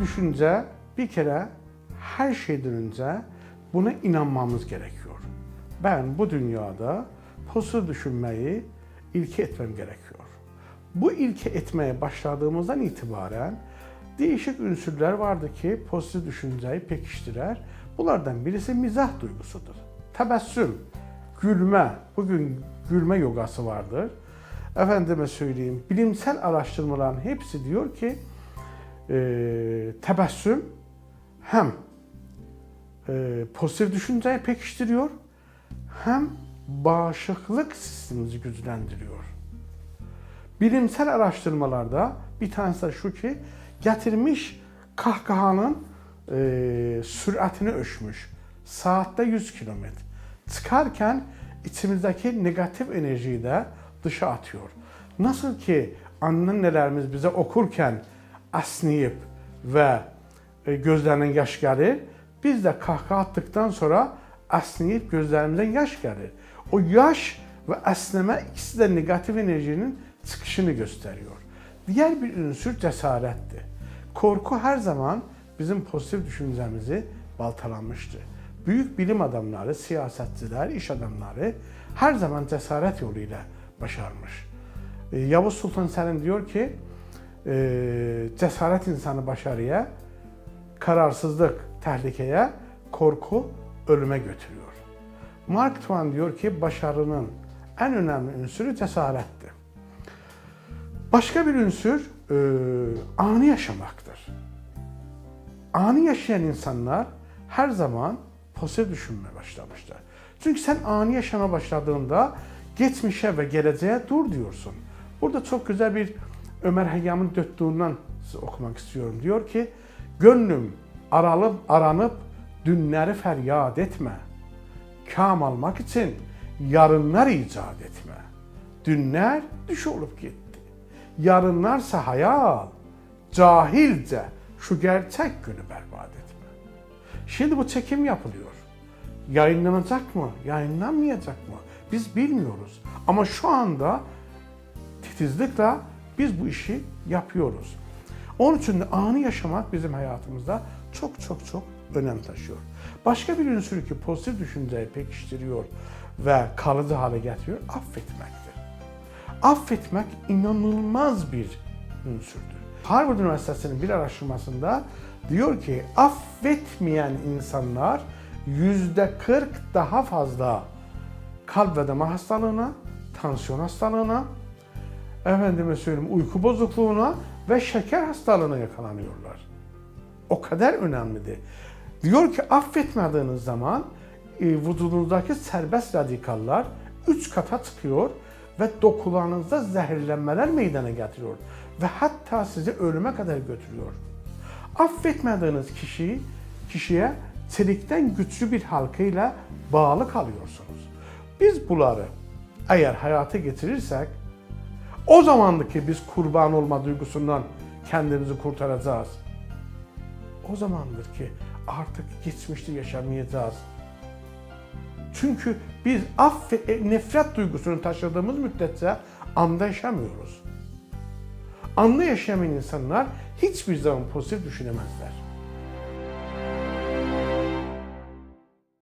düşünce bir kere her şeyden önce buna inanmamız gerekiyor. Ben bu dünyada pozitif düşünmeyi ilke etmem gerekiyor. Bu ilke etmeye başladığımızdan itibaren değişik unsurlar vardı ki pozitif düşünceyi pekiştirer. Bunlardan birisi mizah duygusudur. Tebessüm, gülme, bugün gülme yogası vardır. Efendime söyleyeyim, bilimsel araştırmaların hepsi diyor ki e, tebessüm hem e, pozitif düşünceyi pekiştiriyor hem bağışıklık sistemimizi güçlendiriyor. Bilimsel araştırmalarda bir tanesi şu ki getirmiş kahkahanın e, süratini ölçmüş. Saatte 100 kilometre. Çıkarken içimizdeki negatif enerjiyi de dışa atıyor. Nasıl ki anneannelerimiz bize okurken esneyip ve e, gözlerinden yaş gelir, biz de kahkaha attıktan sonra esneyip gözlerimizden yaş gelir. O yaş ve esneme ikisi de negatif enerjinin çıkışını gösteriyor. Diğer bir unsur cesarettir. Korku her zaman bizim pozitif düşüncemizi baltalanmıştır. Büyük bilim adamları, siyasetçiler, iş adamları her zaman cesaret yoluyla başarmış. E, Yavuz Sultan Selim diyor ki, cesaret insanı başarıya, kararsızlık tehlikeye, korku ölüme götürüyor. Mark Twain diyor ki başarının en önemli unsuru cesarettir. Başka bir unsur e, anı yaşamaktır. Anı yaşayan insanlar her zaman pozitif düşünmeye başlamışlar. Çünkü sen anı yaşama başladığında geçmişe ve geleceğe dur diyorsun. Burada çok güzel bir Ömer Hayyam'ın döttüğünden okumak istiyorum. Diyor ki, gönlüm aralıp aranıp dünleri feryat etme. Kam almak için yarınlar icat etme. Dünler düş olup gitti. Yarınlarsa hayal. Cahilce şu gerçek günü berbat etme. Şimdi bu çekim yapılıyor. Yayınlanacak mı? Yayınlanmayacak mı? Biz bilmiyoruz. Ama şu anda titizlikle biz bu işi yapıyoruz. Onun için de anı yaşamak bizim hayatımızda çok çok çok önem taşıyor. Başka bir unsur ki pozitif düşünceyi pekiştiriyor ve kalıcı hale getiriyor, affetmektir. Affetmek inanılmaz bir unsurdur. Harvard Üniversitesi'nin bir araştırmasında diyor ki affetmeyen insanlar yüzde 40 daha fazla kalp ve damar hastalığına, tansiyon hastalığına, efendime söyleyeyim uyku bozukluğuna ve şeker hastalığına yakalanıyorlar. O kadar önemlidir. Diyor ki affetmediğiniz zaman e, vücudunuzdaki serbest radikallar 3 kata çıkıyor ve dokularınızda zehirlenmeler meydana getiriyor ve hatta sizi ölüme kadar götürüyor. Affetmediğiniz kişi kişiye çelikten güçlü bir halkayla bağlı kalıyorsunuz. Biz bunları eğer hayata getirirsek o zamandır ki biz kurban olma duygusundan kendimizi kurtaracağız. O zamandır ki artık geçmişte yaşamayacağız. Çünkü biz aff ve nefret duygusunu taşıdığımız müddetçe anda yaşamıyoruz. Anda yaşamayan insanlar hiçbir zaman pozitif düşünemezler.